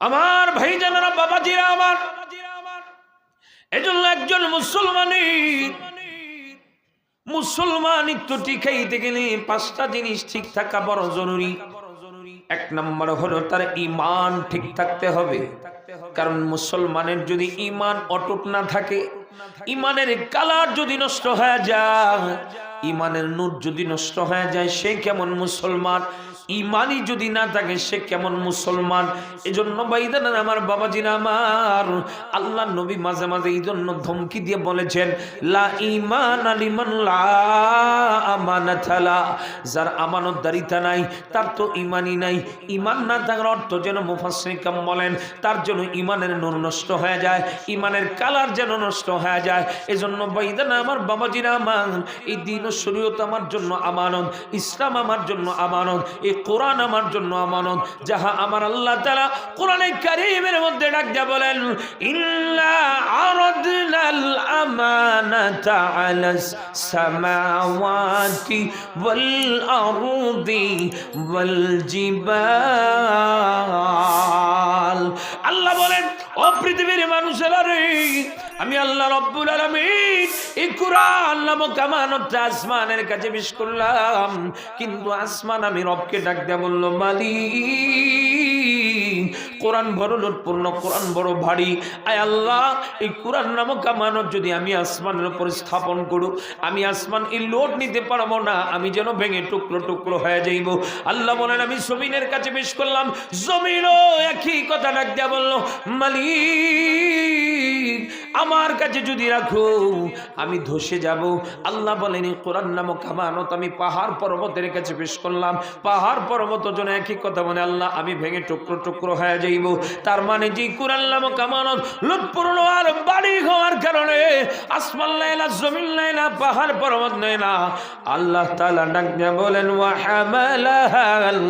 আমার ভাই জানারা বাবাজিরা আমার। এজন্য একজন মুসলমানের মুসলমানিত্ব টিকাইতে গেলে পাঁচটা জিনিস ঠিক থাকা বড় জরুরি। এক নম্বর হলো তার ইমান ঠিক থাকতে হবে। কারণ মুসলমানের যদি ইমান অটুট না থাকে ইমানের কালার যদি নষ্ট হয়ে যায় ইমানের নূর যদি নষ্ট হয়ে যায়, সে কেমন মুসলমান? ইমানই যদি না থাকে, সে কেমন মুসলমান? এজন্য বাইদান আমার বাবাজিরা আমার, আল্লাহ নবী মাঝে মাঝে এই জন্য ধমকি দিয়ে বলেছেন, লা ইমান আলিমান লা আমানাতালা যার আমানতদারিতা নাই, তার তো ইমানই নাই। ইমান না থাকার অর্থ যেন মুফাসসিরিকাম বলেন, তার জন্য ইমানের নূর নষ্ট হয়ে যায়, ইমানের কালার যেন নষ্ট হয়ে যায়। এজন্য বাইদান আমার বাবাজিরা আমার, এই দিন শরীয়ত আমার জন্য আমানত, ইসলাম আমার জন্য আমানত, এই কোরআন আমার জন্য আমানত। যাহা আমার আল্লাহ তাআলা কোরআনে কারীমের মধ্যে ডাক দিয়া বলেন জিবাল। আল্লাহ বলেন, ও পৃথিবীর মানুষেরা আমি আল্লাহ রব্বুল আলামিন এই কুরআন নামক আমানতটা আসমানের কাছে পেশ করলাম। কিন্তু আসমান আমি রবকে ডাক দেয়া বলল, মালিক, কোরআন বড় লোটপূর্ণ, কোরআন বড় ভারী। আয় আল্লাহ, এই কোরআন নামক আমানত যদি আমি আসমানের উপর স্থাপন করু, আমি আসমান এই লোড নিতে পারব না, আমি যেন ভেঙে টুকরো টুকরো হয়ে যাইব। আল্লাহ বলেন, আমি জমিনের কাছে পেশ করলাম। জমিনও একই কথা ডাক দেয়া বলল, মালিক আমার কাছে যদি রাখো, আমি ধসে যাব। আল্লাহ বলেন, এই কোরআন নামক আমানত আমি পাহাড় পর্বতের কাছে পেশ করলাম। পাহাড় পর্বত জন একই কথা বলে, আল্লাহ, আমি ভেঙে টুকরো টুকরো হয়ে যাইব। তার মানে যে কোরআন নামক আমানত লুৎপূর্ণ আর বাড়ি হওয়ার কারণে আসমান লাইলা জমিন লাইলা পাহাড় পর্বত না। আল্লাহ তাআলা ডাক বলেন, ওয়া হামালাহাল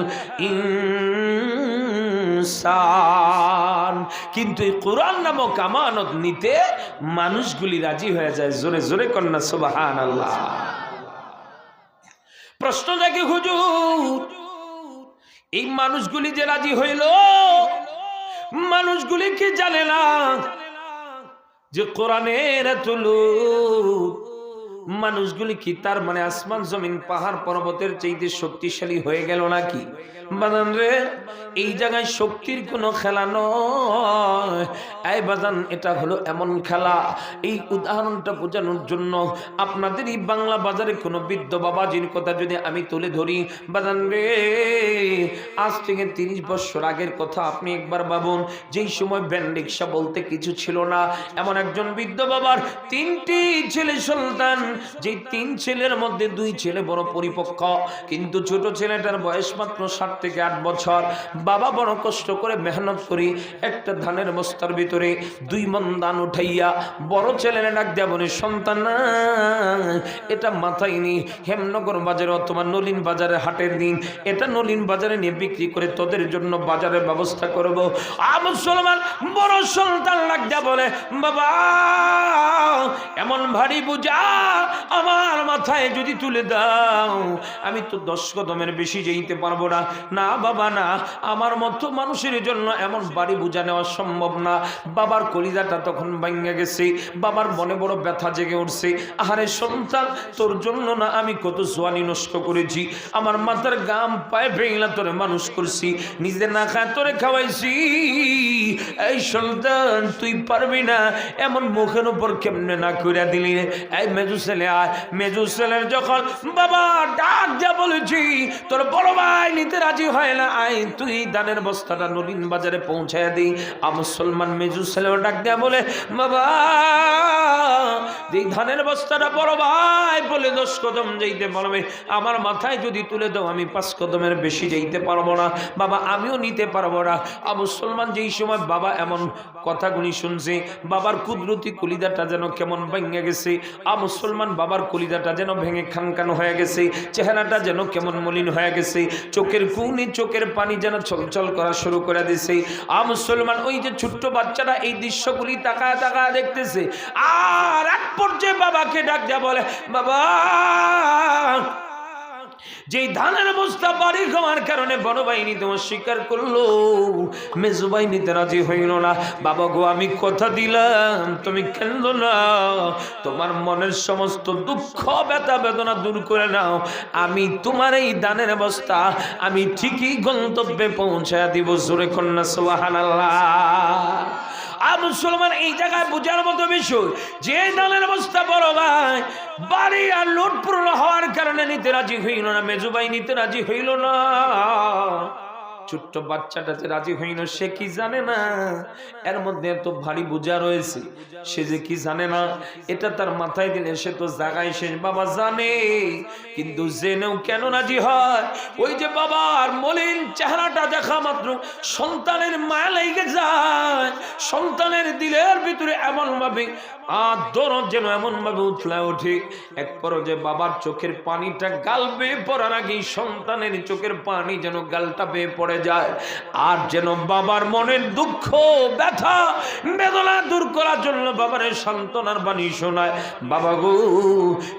ইনসান। কিন্তু এই কোরআন নামক আমানত নিতে মানুষগুলি রাজি হয়ে যায় জোরে জোরে কন্যা সুবাহান আল্লাহ প্রশ্ন দেখে হুজুর, এই মানুষগুলি যে রাজি হইল, মানুষগুলি কি জানে না যে কোরআনের এত লোক? মানুষগুলি কি তার মানে আসমান, জমিন, পাহাড়, পর্বতের চাইতে শক্তিশালী হয়ে গেল নাকি? বাজান রে, এই জায়গায় শক্তির কোনো খেলা নয়। এই বাজান এটা হলো এমন খেলা। এই উদাহরণটা বোঝানোর জন্য আপনাদের এই বাংলা বাজারে কোনো বৃদ্ধ বাবাজির কথা যদি আমি তুলে ধরি বাজান রে, আজ থেকে তিরিশ বছর আগের কথা আপনি একবার ভাবুন, যেই সময় ব্যান রিক্সা বলতে কিছু ছিল না, এমন একজন বৃদ্ধ বাবার তিনটি ছেলে সন্তান যে তিন ছেলের মধ্যে দুই ছেলে বড় পরিপক্ক, কিন্তু ছোট ছেলেটার বয়স মাত্র ষাট থেকে আট বছর। বাবা বড় কষ্ট করে মেহনত করি, একটা ধানের বস্তার ভিতরে দুই মন দান উঠাইয়া বড় ছেলের ডাক দেয়া বলে, সন্তান এটা মাথায় নি। হেমনগর বাজারে অথবা নলিন বাজারে হাটের দিন, এটা নলিন বাজারে নিয়ে বিক্রি করে তোদের জন্য বাজারের ব্যবস্থা করব। মুসলমান বড় সন্তান লাগ দেয়া বলে, বাবা, এমন ভারী বুঝা আমার মাথায় যদি তুলে দাও, আমি তো দশ কদমের বেশি যেতে পারব না। না, বাবা, না। আমার মতো মানুষের জন্য এমন বাড়ি বুঝা নেওয়া সম্ভব না। বাবার কলিজাটা তখন ভাঙ্গে গেছে। বাবার মনে বড় ব্যথা জেগে উঠছে। আহারে সন্তান, তোর জন্য না আমি কত জোয়ানি নষ্ট করেছি। আমার মাথার গাম পায়ে ভেঙলা তোরে মানুষ করছি। নিজে না খায়, তোরে খাওয়াইছি। এই সন্তান, তুই পারবি না। এমন মুখের উপর কেমনে না কইরা দিলি এই মেজু ছেলে, আয়। মেজু ছেলের যখন, বাবা, ডাক যা বলেছি, তোর বড় ভাই নিতে রাজি হয় না। আয়, তুই দানের বস্তাটা নলিন বাজারে পৌঁছায় দিই। আ মুসলমান মেজু ছেলেও ডাক দেয়া বলে, বাবা এই ধানের বস্তাটা বড় ভাই বলে দশ কদম যাইতে পারবে, আমার মাথায় যদি তুলে দাও, আমি পাঁচ কদমের বেশি যাইতে পারব না। বাবা, আমিও নিতে পারব না। আ মুসলমান যেই সময় বাবা এমন কথাগুলি শুনছে, বাবার কুদরতি কলিদাটা যেন কেমন ভেঙে গেছে। আ মুসলমান বাবার কলিদাটা যেন ভেঙে খানখান হয়ে গেছে, চেহারাটা যেন কেমন মলিন হয়ে গেছে, চোখের কুনি চোখের পানি যেন চলচল করা শুরু করে দিছে। আ মুসলমান ওই যে ছোট্ট বাচ্চারা এই দৃশ্যগুলি তাকায় তাকায় দেখতেছে। আর এক পর্যায়ে বাবাকে ডাক দেয়া বলে, বাবা যেই ধানের বস্তা বাড়ি খাওয়ার কারণে বড় বাহিনী তোমার স্বীকার করল। মেজু বাহিনীতে রাজি হইল না। বাবা গো, আমি কথা দিলাম, তুমি কেন্দ্র না তোমার মনের সমস্ত দুঃখ, ব্যথা, বেদনা দূর করে নাও। আমি তোমার এই দানের বস্তা, আমি ঠিকই গন্তব্যে পৌঁছায় দিব। জোরে কন্যা সোহান আর মুসলমান এই জায়গায় বোঝার মতো বিষয়, যে দলের অবস্থা বড় ভাই, বাড়ি আর লুটপূর্ণ হওয়ার কারণে নিতে রাজি হইল না মেজুবাই নিতে রাজি হইল না। ছোট্ট বাচ্চাটা যে রাজি হইল, সে কি জানে না? এর মধ্যে এত ভারী বোঝা রয়েছে, সে যে কি জানে না? এটা তার মাথায় দিলে সে তো জাগায় শেষ। বাবা জানে, কিন্তু জেনেও কেন রাজি হয়? ওই যে বাবার মলিন চেহারাটা দেখা মাত্র সন্তানের মায়া লেগে যায়। সন্তানের দিলের ভিতরে এমন ভাবে আর দরদ যেন এমন ভাবে উঠলে ওঠে। এক যে বাবার চোখের পানিটা গাল বেয়ে পড়ার আগেই সন্তানের চোখের পানি যেন গালটা বেয়ে পড়ে যায়। আর যেন বাবার মনের দুঃখ, ব্যথা, বেদনা দূর করার জন্য বাবার সান্ত্বনার বাণী শোনায়। বাবা গো,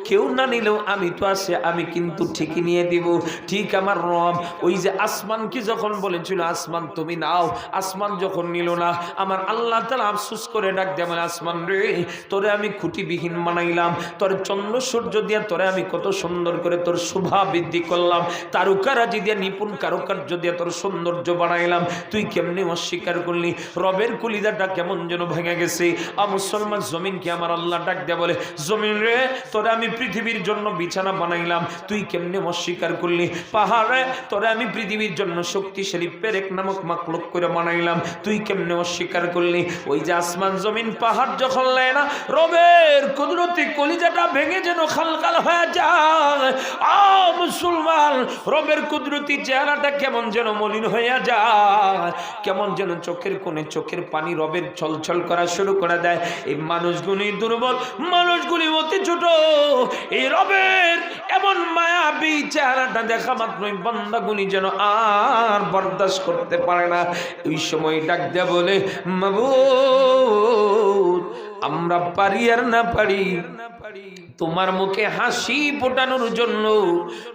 কেউ না নিলেও আমি তো আছে, আমি কিন্তু ঠিকই নিয়ে দিব। ঠিক আমার রব, ওই যে আসমানকে যখন বলেছিল, আসমান তুমি নাও। আসমান যখন নিল না, আমার আল্লাহ তালা আফসুস করে ডাক আমার আসমান রে তোরে আমি খুঁটিবিহীন বানাইলাম, তোর চন্দ্র সূর্য দিয়া তোরে আমি কত সুন্দর করে তোর শোভা বৃদ্ধি করলাম, তারুকারাজি দিয়া নিপুণ কারুকার্য দিয়া তোর সৌন্দর্য বানাইলাম, তুই কেমনি অস্বীকার করলি? রবের কলিদাটা কেমন যেন ভেঙে গেছে। আ মুসলমান জমিনকে আমার আল্লাহ ডাক দেয়া বলে, জমিন রে, তোরে আমি পৃথিবীর জন্য বিছানা বানাইলাম, তুই কেমনে অস্বীকার করলি? পাহাড়ে তোরে আমি পৃথিবীর জন্য শক্তিশালী পেরেক নামক মাকলুক করে বানাইলাম, তুই কেমনে অস্বীকার করলি? ওই যে আসমান জমিন, পাহাড় যখন নেয় না রবের কুদরতি কলিজাটা ভেঙে যেন খালকাল হয়ে যায়। আ মুসলমান, রবের কুদরতি চেহারাটা কেমন যেন মলিন হয়ে যায়, কেমন যেন চোখের কোণে চোখের পানি রবের ছলছল করা শুরু করে দেয়। এই মানুষগুলি দুর্বল, মানুষগুলি অতি ছোট, এই রবের এমন মায়াবী চেহারাটা দেখা মাত্রই বন্দাগুলি যেন আর বরদাস্ত করতে পারে না। ওই সময় ডাক দেয়া বলে, মাবুদ, আমরা পারি আর না পারি? তোমার মুখে হাসি ফোটানোর জন্য,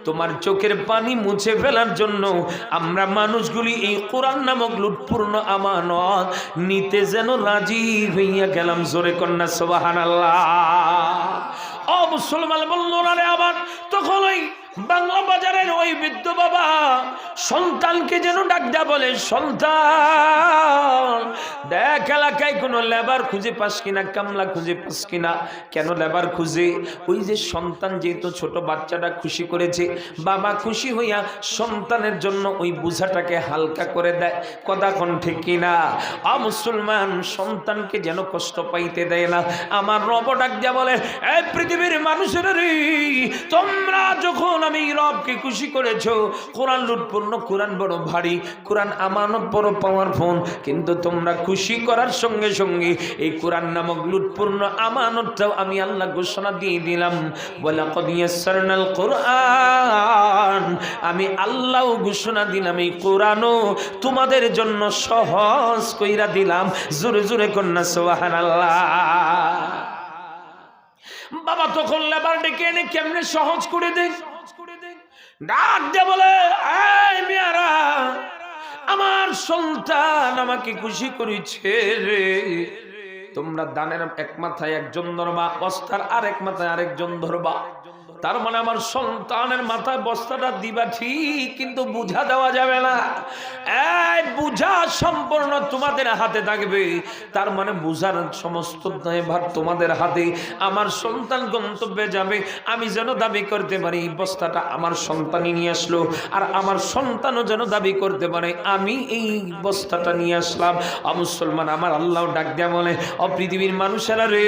তোমার চোখের পানি মুছে ফেলার জন্য আমরা মানুষগুলি এই কোরআন নামক লুটপূর্ণ আমানত নিতে যেন রাজি হইয়া গেলাম। জোরে কন্যা সোবাহান আল্লাহ ও মুসলমান বলল বাংলা বাজারের ওই বৃদ্ধ বাবা সন্তানকে যেন ডাক দেয়া বলে, সন্তান, দেখ এলাকায় কোনো লেবার খুঁজে পাস কিনা, কামলা খুঁজে পাস কিনা? কেন লেবার খুঁজে? ওই যে সন্তান যেহেতু ছোট, বাচ্চাটা খুশি করেছে, বাবা খুশি হইয়া সন্তানের জন্য ওই বোঝাটাকে হালকা করে দেয়। কদাক্ষণ ঠিক কিনা আ মুসলমান, সন্তানকে যেন কষ্ট পাইতে দেয় না। আমার রব ডাক দেয়া বলে এই পৃথিবীর মানুষের তোমরা যখন আমি রবকে খুশি করেছ। কোরআন লুটপূর্ণ, কোরআন বড় ভারী, কোরআন আমানত বড় পাওয়ারফুল কিন্তু তোমরা খুশি করার সঙ্গে সঙ্গে এই কোরআন নামক লুটপূর্ণ আমানতটাও আমি আল্লাহ ঘোষণা দিয়ে দিলাম। বলে কদিয়াল কোরআন। আমি আল্লাহ ঘোষণা দিলাম এই কোরআনও তোমাদের জন্য সহজ কইরা দিলাম। জোরে জোরে কন্যা সোহান বাবা তখন লেবার ডেকে এনে কেমনে সহজ করে দেয়? ডাক দে বলে মেয়ারা, আমার সন্তান আমাকে খুশি করেছে রে। তোমরা দানের এক মাথায় একজন ধরবা অস্তার আর এক মাথায় আরেকজন ধরবা। তার মানে আমার সন্তানের মাথায় বস্তাটা দিবা ঠিক, কিন্তু বুঝা দেওয়া যাবে না। বুঝা সম্পূর্ণ তোমাদের হাতে থাকবে। তার মানে বুঝার সমস্ত ভার তোমাদের হাতে। আমার সন্তান গন্তব্যে যাবে, আমি যেন দাবি করতে পারি, এই বস্তাটা আমার সন্তানই নিয়ে আসলো। আর আমার সন্তানও যেন দাবি করতে পারে, আমি এই বস্তাটা নিয়ে আসলাম। মুসলমান, আমার আল্লাহ ডাক দেয়া বলে, অ পৃথিবীর মানুষেরা রে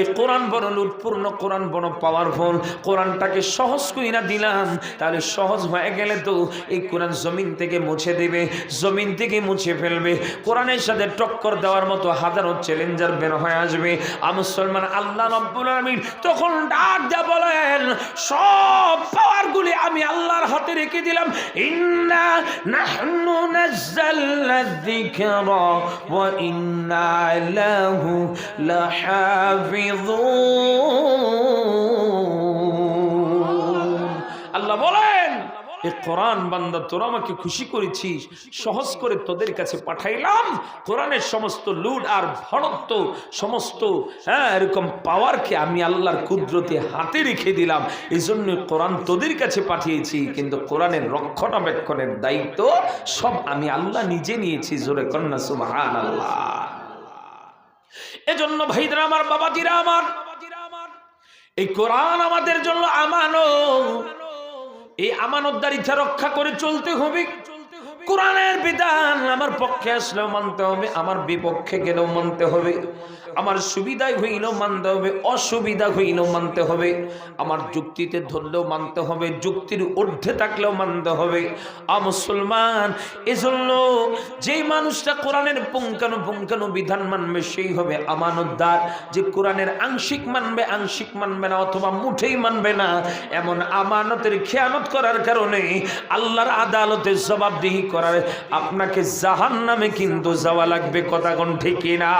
এই কোরআন বড় লুটপূর্ণ, কোরআন বড় পাওয়ারফুল কোরআনটাকে সহজ কইরা দিলাম। তাহলে সহজ হয়ে গেলে তো এই কোরআন জমিন থেকে মুছে দেবে। জমিন থেকে মুছে ফেলবে। কোরআনের সাথে টক্কর দেওয়ার মতো হাজারো চ্যালেঞ্জার বের হয়ে আসবে। মুসলমান আল্লাহ রব্বুল আলামিন তখন ডাক দেয়া বলেন, সব পাওয়ারগুলি আমি আল্লাহর হাতে রেখে দিলাম। ইন্না ইন্না লাহু লাহাফিযুন। এ কোরআন বান্দা, তোরা আমাকে খুশি করেছিস, সহজ করে তোদের কাছে পাঠাইলাম। কোরআনের সমস্ত লুট আর ভরত্ব সমস্ত হ্যাঁ এরকম পাওয়ারকে আমি আল্লাহর কুদরতে হাতে রেখে দিলাম। এই জন্য কোরআন তোদের কাছে পাঠিয়েছি, কিন্তু কোরআনের রক্ষণাবেক্ষণের দায়িত্ব সব আমি আল্লাহ নিজে নিয়েছি, জোরে কন্যা সুবহান আল্লাহ এজন্য ভাইদরা আমার, বাবাজিরা আমার, এই কোরআন আমাদের জন্য আমানো এই আমানতদার ইচ্ছা রক্ষা করে চলতে হবে। কোরআনের বিধান আমার পক্ষে আসলেও মানতে হবে, আমার বিপক্ষে গেলেও মানতে হবে, আমার সুবিধায় হইলেও মানতে হবে, অসুবিধা হইলেও মানতে হবে, আমার যুক্তিতে ধরলেও মানতে হবে, যুক্তির ঊর্ধ্বে থাকলেও মানতে হবে। আ মুসলমান, এজন্য যেই মানুষটা কোরআনের পুঙ্কানু পুঙ্কানু বিধান মানবে, সেই হবে আমানতদার। যে কোরআনের আংশিক মানবে আংশিক মানবে না, অথবা মুঠেই মানবে না, এমন আমানতের খেয়ানত করার কারণে আল্লাহর আদালতে জবাবদিহি করার আপনাকে জাহান নামে কিন্তু যাওয়া লাগবে কথা কোন ঠিক না